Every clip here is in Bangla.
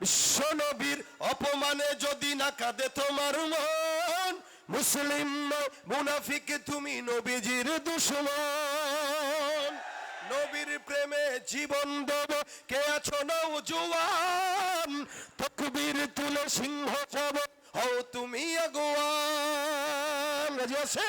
বিশ্ব নবীর অপমানে যদি না কাঁদে তোমার মন, মুসলিম মুনাফিক তুমি নবীজির দুশ্মন। নবীর প্রেমে জীবন দেব, কে আছো নৌজুয়ান তকবীর তুলে সিংহ যাব হও তুমি আগুয়ান। রাজি আছে?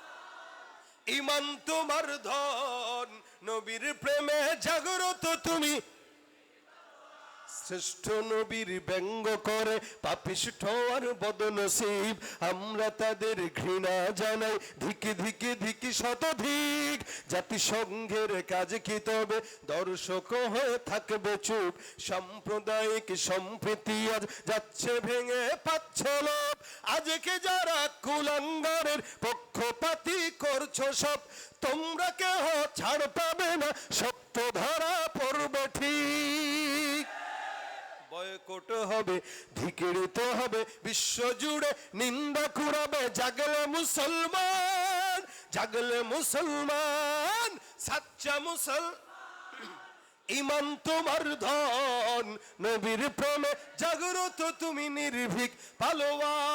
ইমান তোমার ধন, নবীর প্রেমে জাগরত তুমি। শ্রেষ্ঠ নবীর ব্যঙ্গ করে, পাপিষ্ঠ আর বদনসিব, আমরা তাদের ঘৃণা জানাই। ধিকি ধিকি ধিকি, শতধিক, জাতিসংঘের কাজ কি তবে? দর্শক হয়ে থাকবে চুপ, সাম্প্রদায়িক সম্প্রীতি আজ যাচ্ছে ভেঙে পাচ্ছে লোক আজকে যারা কুলাঙ্গারের পক্ষপাতি করছ সব, তোমরা কেহ ছাড় পাবে না সত্য ধরা পড়বে ঠিক। বয়কট হবে ধিকিড়িত হবে, বিশ্ব জুড়ে নিন্দা কুড়াবে, জাগলে মুসলমান জাগলে মুসলমান, সাচ্চা মুসল। ইমান তোমার ধন, নবীর প্রেমে জাগরত তুমি নির্ভীক, পালোয়ান।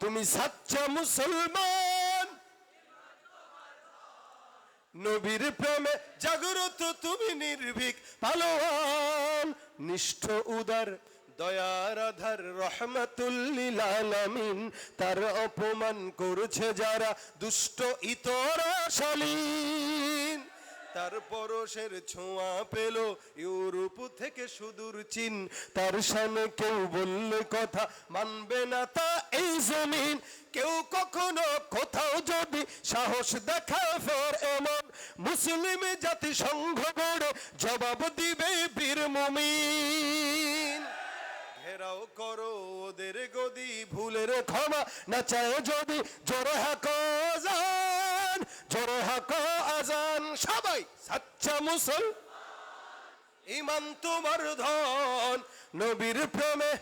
তুমি সাচ্চা মুসলমান। নবীর প্রেমে জাগরত তুমি নির্ভীক, পালোয়ান, নিষ্ঠ, উদার, দয়ার আধার রহমাতুল্লিল তার অপমান করছে যারা দুষ্ট, ইতরা, শালীন। তার পরশের ছোঁয়া পেল ইউরোপ থেকে সুদূর চীন। তার সামনে কেউ বললে কথা মানবে না তা এই জমিন। কেউ কখনো কোথাও যদি সাহস দেখা ফের এমন মুসলিম জাতি সংঘ গড়ে জবাব দিবে বীর মুমিন। ঘেরাও করো ওদের গদি, ভুলের ক্ষমা না চায় যদি জোরে হাকো আজান জোরে হাকো আজান। ইমান তোমার ধন, নবীর প্রেমে।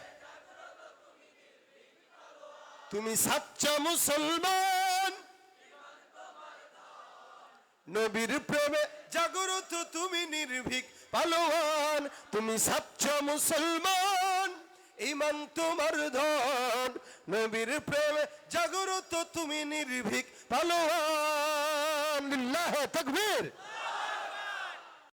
তুমি সাচ্চা মুসলমান। নবীর প্রেমে। জাগরত তুমি নির্ভীক, পালোয়ান। তুমি সাচ্চা মুসলমান। ইমান তোমার ধন, নবীর প্রেমে। জাগরত তুমি নির্ভীক, পালোয়ান। তাকবীর।